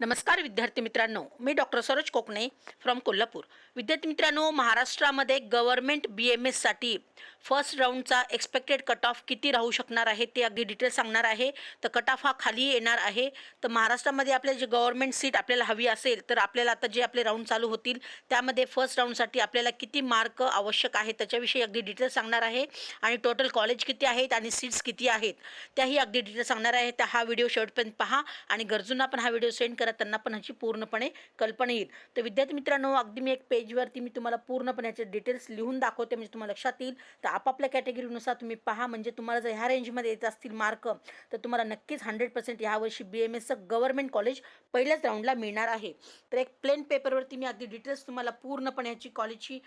नमस्कार विद्यार्थी मित्रांनो मी डॉक्टर सरोज कोकणे फ्रॉम कोल्हापूर. विद्यार्थी मित्रांनो महाराष्ट्रामध्ये गव्हर्मेंट बी एम एससाठी फर्स्ट राऊंडचा एक्सपेक्टेड कट ऑफ किती राहू शकणार आहे ते अगदी डिटेल सांगणार आहे. तर कट ऑफ हा खाली येणार आहे. तर महाराष्ट्रामध्ये आपले जे गव्हर्मेंट सीट आपल्याला हवी असेल तर आपल्याला आता जे आपले राऊंड चालू होतील त्यामध्ये फर्स्ट राऊंडसाठी आपल्याला किती मार्क आवश्यक आहे त्याच्याविषयी अगदी डिटेल सांगणार आहे. आणि टोटल कॉलेज किती आहेत आणि सीट्स किती आहेत त्याही अगदी डिटेल सांगणार आहे. तर हा व्हिडिओ शेवटपर्यंत पहा आणि गरजूंना पण हा व्हिडिओ सेंड करा. त्यांना पण ह्याची पूर्णपणे कल्पना येईल. तर विद्यार्थी मित्रांनो अगदी मी एक पेजवरती मी तुम्हाला पूर्णपणे याचे डिटेल्स लिहून दाखवते म्हणजे तुम्हाला लक्षात येईल. तर आपापल्या कॅटेगरीनुसार तुम्ही पहा म्हणजे तुम्हाला जर ह्या रेंजमध्ये येत असतील मार्क तर तुम्हाला नक्कीच हंड्रेड पर्सेंट ह्यावर्षी बी एम एसचं गव्हर्मेंट कॉलेज पहिल्याच राऊंडला मिळणार आहे. तर एक प्लेन पेपरवरती मी अगदी डिटेल्स तुम्हाला पूर्णपणे याची कॉलेजची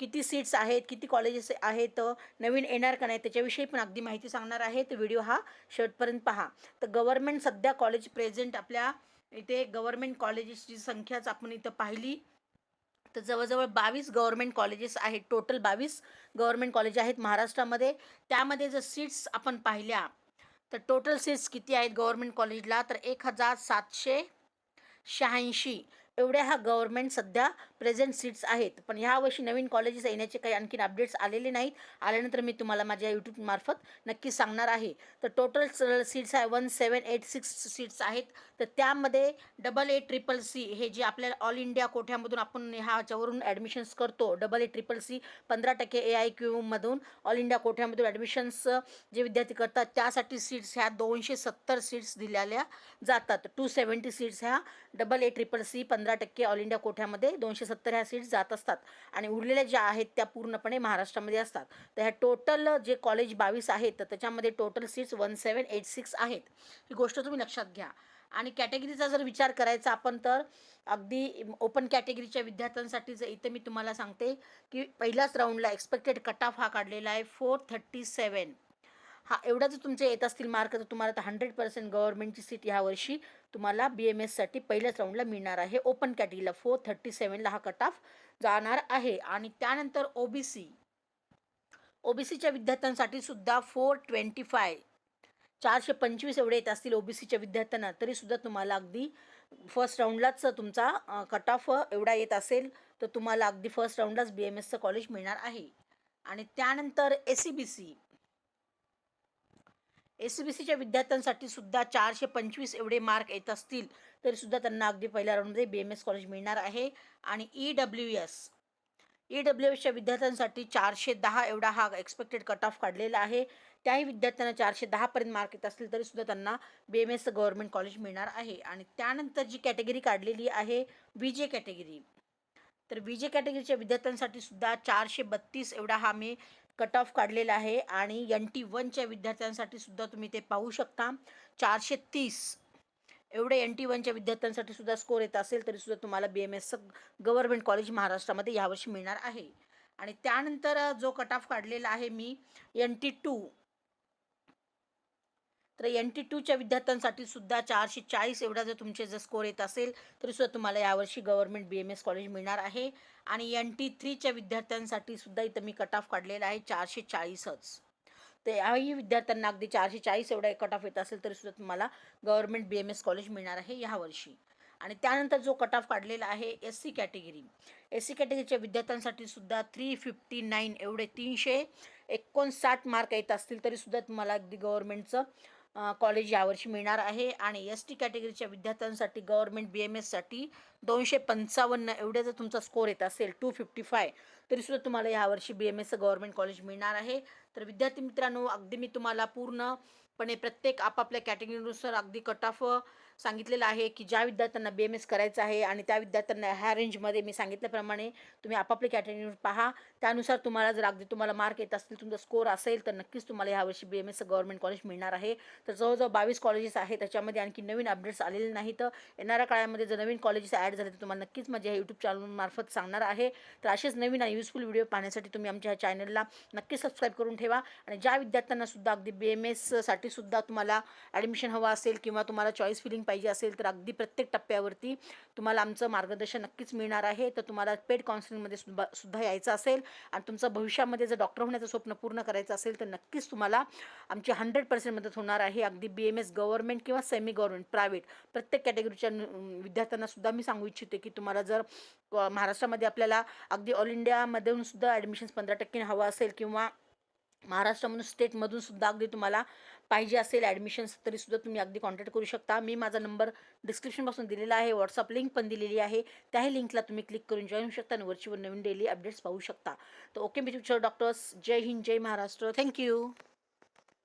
किती सीट्स आहेत किती कॉलेजेस आहेत नवीन येणार का नाही त्याच्याविषयी पण अगदी माहिती सांगणार आहे. तर व्हिडिओ हा शेवटपर्यंत पहा. तर गव्हर्मेंट सध्या कॉलेज प्रेझेंट आपल्या इथे गव्हर्मेंट कॉलेजेसची संख्याच आपण इथं पाहिली. तर जवळजवळ बावीस गव्हर्मेंट कॉलेजेस आहेत. टोटल बावीस गव्हर्मेंट कॉलेज आहेत महाराष्ट्रामध्ये. त्यामध्ये जर सीट्स आपण पाहिल्या तर टोटल सीट्स किती आहेत गव्हर्मेंट कॉलेजला? तर एक हजार सातशे शहाऐंशी. एवढ्या हा गव्हर्मेंट सध्या प्रेझेंट सीट्स आहेत. पण ह्या वर्षी नवीन कॉलेजेस येण्याचे काही आणखीन अपडेट्स आलेले नाहीत. आल्यानंतर मी तुम्हाला माझ्या यूट्यूबमार्फत नक्की सांगणार आहे. तर टोटल सीट्स आहे one seven eight six seats आहेत. तर त्यामध्ये डबल ए ट्रिपल सी हे जे आपल्याला ऑल इंडिया कोठ्यामधून आपण ह्याच्यावरून ॲडमिशन्स करतो डबल ए ट्रिपल सी पंधरा टक्के ए आय क्यूमधून ऑल इंडिया कोठ्यामधून ॲडमिशन्स जे विद्यार्थी करतात त्यासाठी सीट्स ह्या दोनशे सत्तर सीट्स दिलेल्या जातात. टू सेवन्टी सीट्स ह्या डबल ए ट्रिपल सी पंधरा पंधरा टक्के ऑल इंडिया कोठ्यामध्ये दोनशे सत्तर ह्या सीट्स जात असतात आणि उरलेल्या ज्या आहेत त्या पूर्णपणे महाराष्ट्रामध्ये असतात. तर ह्या टोटल जे कॉलेज बावीस आहेत तर त्याच्यामध्ये total seats one seven eight six आहेत. ही गोष्ट तुम्ही लक्षात घ्या. आणि कॅटेगरीचा जर विचार करायचा आपण तर अगदी ओपन कॅटेगरीच्या विद्यार्थ्यांसाठी जर इथं मी तुम्हाला सांगते की पहिल्याच राऊंडला एक्सपेक्टेड कट ऑफ हा काढलेला आहे फोर थर्टी सेवन हा एवढा जर तुमचे येत असतील मार्क तर तुम्हाला तर हंड्रेड पर्सेंट गव्हर्नमेंटची सीट ह्या वर्षी तुम्हाला बी एम एससाठी पहिल्याच राऊंडला मिळणार आहे. ओपन कॅटेगरीला फोर थर्टी सेवनला हा कट ऑफ जाणार आहे. आणि त्यानंतर O B C O B सीच्या विद्यार्थ्यांसाठी सुद्धा फोर ट्वेंटी फाय चारशे पंचवीस एवढे येत असतील ओ बी सीच्या विद्यार्थ्यांना तरीसुद्धा तुम्हाला अगदी फर्स्ट राऊंडलाच तुमचा कट ऑफ एवढा येत असेल तर तुम्हाला अगदी फर्स्ट राऊंडलाच बी एम एसचं कॉलेज मिळणार आहे. आणि त्यानंतर A C B C S C B सीच्या विद्यार्थ्यांसाठी सुद्धा चारशे पंचवीस एवढे मार्क येत असतील तरीसुद्धा त्यांना अगदी पहिल्या राऊंडमध्ये बी एम एस कॉलेज मिळणार आहे. आणि E W S E W एसच्या विद्यार्थ्यांसाठी चारशे दहा एवढा हा एक्सपेक्टेड कट ऑफ काढलेला आहे. त्याही विद्यार्थ्यांना चारशे दहापर्यंत मार्क येत असतील तरीसुद्धा त्यांना B M S government college मिळणार आहे. आणि त्यानंतर जी कॅटेगरी काढलेली आहे वी जे कॅटेगरी तर वी जे कॅटेगरीच्या विद्यार्थ्यांसाठी सुद्धा चारशे बत्तीस एवढा हा मी कट ऑफ काढलेला आहे आणि एन टी वनच्या विद्यार्थ्यांसाठी सुद्धा तुम्ही ते पाहू शकता. चारशे तीस एवढे एन टी वनच्या विद्यार्थ्यांसाठी सुद्धा स्कोर येत असेल तरी सुद्धा तुम्हाला बी एम एसचं गव्हर्मेंट कॉलेज महाराष्ट्रामध्ये यावर्षी मिळणार आहे. आणि त्यानंतर जो कट ऑफ काढलेला आहे मी एन टी टू तर एन टी टूच्या विद्यार्थ्यांसाठी सुद्धा चारशे चाळीस एवढा जर तुमचे जर स्कोर येत असेल तरी सुद्धा तुम्हाला यावर्षी government B M S college मिळणार आहे. आणि एन टी थ्रीच्या विद्यार्थ्यांसाठी सुद्धा इथं मी कट ऑफ काढलेला आहे चारशे चाळीसच. तर याही विद्यार्थ्यांना अगदी चारशे चाळीस एवढा कट ऑफ येत असेल तरी सुद्धा तुम्हाला government B M S college मिळणार आहे ह्या वर्षी आणि त्यानंतर जो कट ऑफ काढलेला आहे S C category S C कॅटेगरीच्या विद्यार्थ्यांसाठी सुद्धा थ्री फिफ्टी नाईन एवढे तीनशे एकोणसाठ मार्क येत असतील तरीसुद्धा तुम्हाला अगदी गव्हर्मेंटचं कॉलेज यावर्षी मिळणार आहे आणि एस टी कॅटेगरीच्या विद्यार्थ्यांसाठी गव्हर्मेंट बी एम एससाठी दोनशे पंचावन्न एवढ्या जर तुमचा स्कोर येत असेल टू फिफ्टी फाय तरीसुद्धा तुम्हाला यावर्षी बी एम एसचं गव्हर्मेंट कॉलेज मिळणार आहे. तर विद्यार्थी मित्रांनो अगदी मी तुम्हाला पूर्णपणे प्रत्येक आपापल्या कॅटेगरीनुसार अगदी कट ऑफ सांगितलेलं आहे की ज्या विद्यार्थ्यांना बी एम एस करायचं आहे आणि त्या विद्यार्थ्यांना ह्या रेंजमध्ये मी सांगितल्याप्रमाणे तुम्ही आपापले कॅटेगरीवर पहा. त्यानुसार तुम्हाला जर अगदी तुम्हाला मार्क येत असतील तुमचा स्कोर असेल तर नक्कीच तुम्हाला यावर्षी बी एम एसचं गव्हर्मेंट कॉलेज मिळणार आहे. तर जवळजवळ बावीस कॉलेजेस आहे त्याच्यामध्ये आणखी नवीन अपडेट्स आलेले नाही तर येणाऱ्या काळामध्ये जर नवीन कॉलेजेस ॲड झाले तर तुम्हाला नक्कीच माझ्या ह्या यूट्यूब चॅनलमार्फत सांगणार आहे. तर असेच नवीन आणि युजफुल व्हिडिओ पाहण्यासाठी तुम्ही आमच्या ह्या चॅनलला नक्की सबस्क्राईब करून ठेवा. आणि ज्या विद्यार्थ्यांना सुद्धा अगदी बी एम एससाठी सुद्धा तुम्हाला ॲडमिशन हवं असेल किंवा तुम्हाला चॉईस फिलिंग पाहिजे असेल तर अगदी प्रत्येक टप्प्यावरती तुम्हाला आमचं मार्गदर्शन नक्कीच मिळणार आहे. तर तुम्हाला पेड काउन्सिलिंगमध्ये सुद्धा सुद्धा यायचं असेल आणि तुमचं भविष्यामध्ये जर डॉक्टर होण्याचं स्वप्न पूर्ण करायचं असेल तर नक्कीच तुम्हाला आमची हंड्रेड पर्सेंट मदत होणार आहे. अगदी बी एम एस गव्हर्नमेंट किंवा सेमी गव्हर्नमेंट प्रायव्हेट प्रत्येक कॅटेगरीच्या विद्यार्थ्यांना सुद्धा मी सांगू इच्छिते की तुम्हाला जर महाराष्ट्रामध्ये आपल्याला अगदी ऑल इंडियामधून सुद्धा ॲडमिशन्स पंधरा टक्के हवं असेल किंवा महाराष्ट्रामधून स्टेटमधून सुद्धा अगदी तुम्हाला पाहिजे असेल ॲडमिशन्स तरीसुद्धा तुम्ही अगदी कॉन्टॅक्ट करू शकता. मी माझा नंबर डिस्क्रिप्शनपासून दिलेला आहे. व्हॉट्सअप लिंक पण दिलेली आहे. त्याही लिंकला तुम्ही क्लिक करून जॉईन होऊ शकता आणि वरचीवर नवीन डेली अपडेट्स पाहू शकता. तर ओके मी डॉक्टर्स जय हिंद जय महाराष्ट्र. Thank you